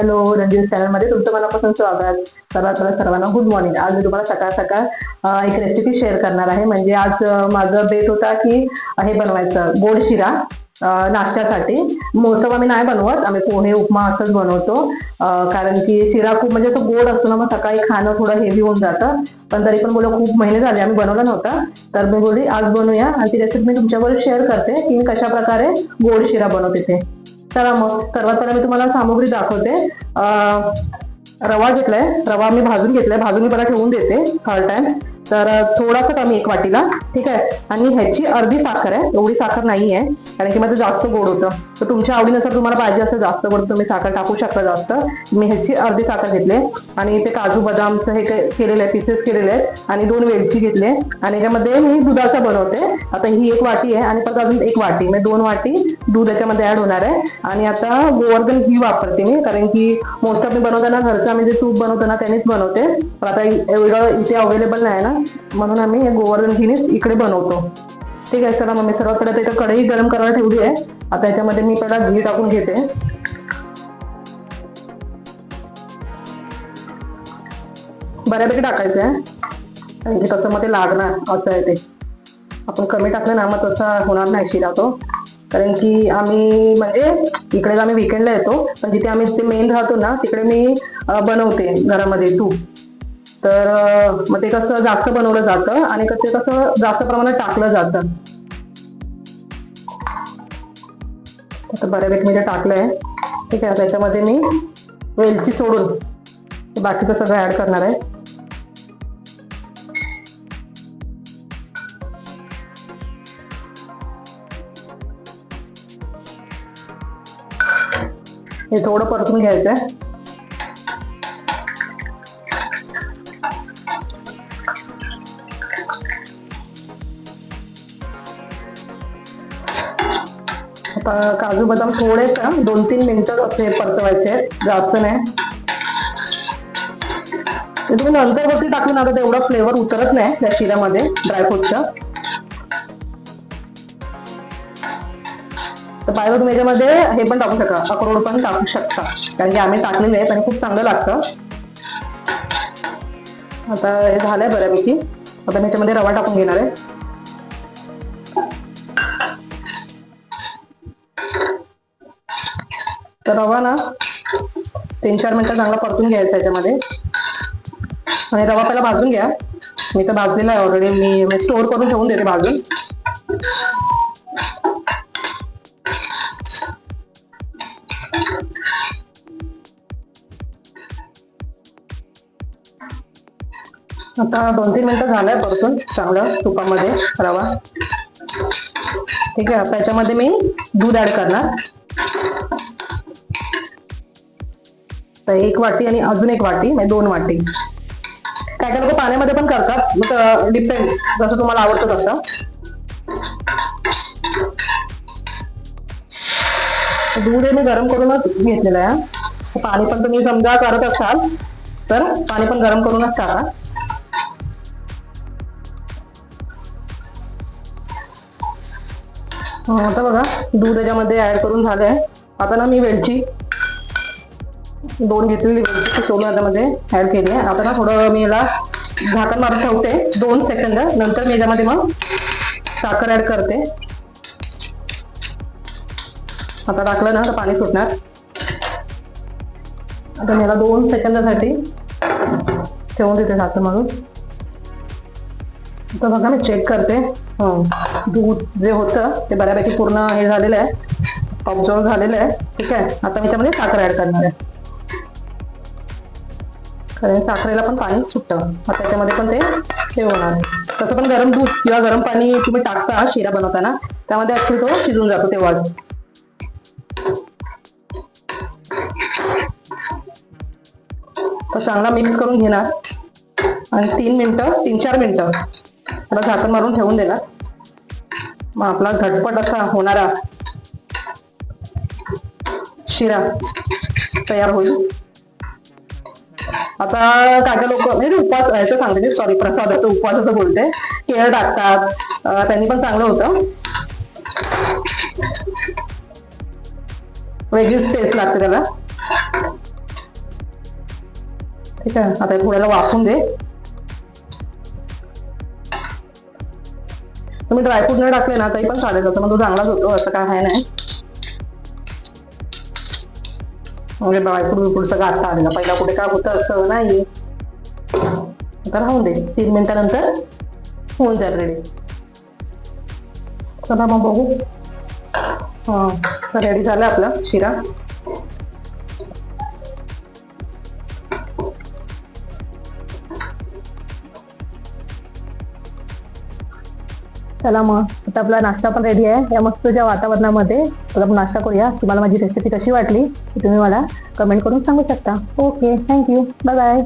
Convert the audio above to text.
Hello Ranjit चॅनलमध्ये तुमचं मनापासून स्वागत सर्वात पहिला सर्वांना गुड मॉर्निंग आज मी तुम्हाला सकाळ सकाळ एक रेसिपी शेअर करणार आहे. म्हणजे आज माझं बेत होता की हे बनवायचं गोड शिरा नाश्त्यासाठी. मोसम आम्ही नाही बनवत आम्ही पोहे उपमा असंच बनवतो. कारण की शिरा खूप म्हणजे असं गोड असतो ना मग सकाळी खाणं थोडं हेवी होऊन जातं. पण तरी पण बोला खूप महिने झाले आम्ही बनवला नव्हता. तर मी बोलली आज बनवूया. आणि ती रेसिपी मी तुमच्यावर शेअर करते की मी कशा प्रकारे गोड शिरा बनवते ते. चला मग सर्वात पहिला मी तुम्हाला सामुग्री दाखवते. रवा घेतलाय. रवा मी भाजून घेतलाय. भाजून मी मला ठेवून देते थर्ड टाइम तर थोडासा कमी एक वाटीला ठीक आहे? आणि ह्याची अर्धी साखर आहे. एवढी साखर नाही आहे कारण की माझं जास्त गोड होतं. तर तुमच्या आवडीनुसार तुम्हाला पाहिजे असं जास्त गोड तुम्ही साखर टाकू शकता जास्त. मी ह्याची अर्धी साखर घेतली आणि ते काजू बदामचं हे केलेलं आहे पीसेस केलेले आहेत. आणि दोन वेलची घेतले आणि याच्यामध्ये मी दुधाचं बनवते. आता ही एक वाटी आहे आणि परत अजून एक वाटी. म्हणजे दोन वाटी दूध याच्यामध्ये ऍड होणार आहे. आणि आता गोवर्धन घी वापरते मी कारण की मोस्ट ऑफ मी बनवताना घरचा म्हणजे तूप बनवताना त्यानेच बनवते. पण आता एवढं इथे अवेलेबल नाही ना म्हणून आम्ही गोवर्धन घीनेच इकडे बनवतो. ठीक आहे चला मग मी सर्वात पहिला त्याच्या कढई गरम करायला ठेवली आहे. आता याच्यामध्ये मी पहिला घी टाकून घेते. बऱ्यापैकी टाकायचं आहे. कारण की तसं मग ते लागणार असं आहे ते. आपण कमी टाकलं ना मग तसा होणार नाही शिरा तो. कारण की आम्ही म्हणजे इकडे आम्ही विकेंडला येतो पण जिथे आम्ही ते मेन राहतो ना तिकडे मी बनवते घरामध्ये तूप तर मग ते कसं जास्त बनवलं जातं आणि कसं ते कसं जास्त प्रमाणात टाकलं जातं. आता बऱ्यापैकी मी ते टाकलंय ठीक आहे त्याच्यामध्ये मी वेलची सोडून बाकीचं सगळं ऍड करणार आहे. हे थोडं परतून घ्यायचंय. आता काजू बदाम थोडेच दोन तीन मिनिटं असे परतवायचे जास्त नाही. तुम्ही नंतर वरती टाकून आता तेवढा फ्लेवर उतरत नाही त्या शिऱ्यामध्ये ड्रायफ्रूटच्या तर पाहिजे तुम्ही याच्यामध्ये हे पण टाकू शकता. अक्रोड पण टाकू शकता. कारण की आम्ही टाकलेले आहेत आणि खूप चांगलं लागतं. आता हे झालंय बऱ्यापैकी. आता मी याच्यामध्ये रवा टाकून घेणार आहे. तर रवा ना तीन चार मिनिटं चांगला परतून घ्यायचा याच्यामध्ये आणि रवा पहिला भाजून घ्या. मी तर भाजलेला आहे ऑलरेडी मी स्टोअर करून ठेवून देते भाजून. आता दोन तीन मिनिटं झालंय परतून चांगलं तुपामध्ये रवा. ठीक आहे आता याच्यामध्ये मी दूध ऍड करणार. तर एक वाटी आणि अजून एक वाटी म्हणजे दोन वाटी. काय काय लोक पाण्यामध्ये पण करतात मग डिपेंड uh, जसं तुम्हाला आवडतं तसं. दूध हे मी गरम करूनच घेतलेलं आहे. पाणी पण तुम्ही समजा करत असाल तर पाणी पण गरम करूनच टाका हो, आता बघा दूध याच्यामध्ये ऍड करून झालंय. आता ना मी वेलची दोन घेतलेली वेलची सोडून याच्यामध्ये ऍड केली आहे. आता ना थोडं मी याला झाकण मारून ठेवते दोन सेकंद नंतर मी याच्यामध्ये मग साखर ऍड करते. आता टाकलं ना तर पाणी सुटणार. आता मी याला दोन सेकंदासाठी ठेवून देते झाकण मारून. आता बघा मी चेक करते. हो. दूध जे होतं ते बऱ्यापैकी पूर्ण हे झालेलं आहे. ऑब्झर्व झालेलं आहे. ठीक आहे. आता मी त्यामध्ये साखर ऍड करणार आहे. कारण साखरेला पण पाणी सुटतं. मग त्याच्यामध्ये पण ते हे होणार. तसं पण गरम दूध किंवा गरम पाणी तुम्ही टाकता शिरा बनवताना त्यामध्ये ऍक्च्युली तो शिजून जातो तेव्हा तर चांगला मिक्स करून घेणार. आणि तीन मिनटं तीन चार मिनटं. थोडा झाकण मारून ठेवून देणार. मग आपला झटपट असा होणारा शिरा तयार होईल. आता काय काय लोक म्हणजे उपवास याचं सांगते सॉरी प्रसादाचं उपवासाचं बोलते. केळ टाकतात. त्यांनी पण चांगलं होतं. वेगळीच टेस्ट लागते त्याला. ठीक आहे आता थोड्याला वाफून दे. तुम्ही ड्रायफ्रूट नाही टाकले ना तरी पण चालेल. होतं मग तो चांगलाच होतो असं काय आहे नाही. म्हणजे ड्रायफ्रूट बिफ्रूट गाठता आता पहिला कुठे काय होतं असं नाही. आता राहून दे. तीन मिनिटानंतर होऊन जाईल रेडी चला मग बघू. हा रेडी झालं आपला शिरा. चला मग. आता आपला नाश्ता पण रेडी आहे. या मस्तच्या वातावरणामध्ये. आपण नाश्ता करूया. तुम्हाला माझी रेसिपी कशी वाटली तुम्ही मला कमेंट करून सांगू शकता. Okay thank you bye bye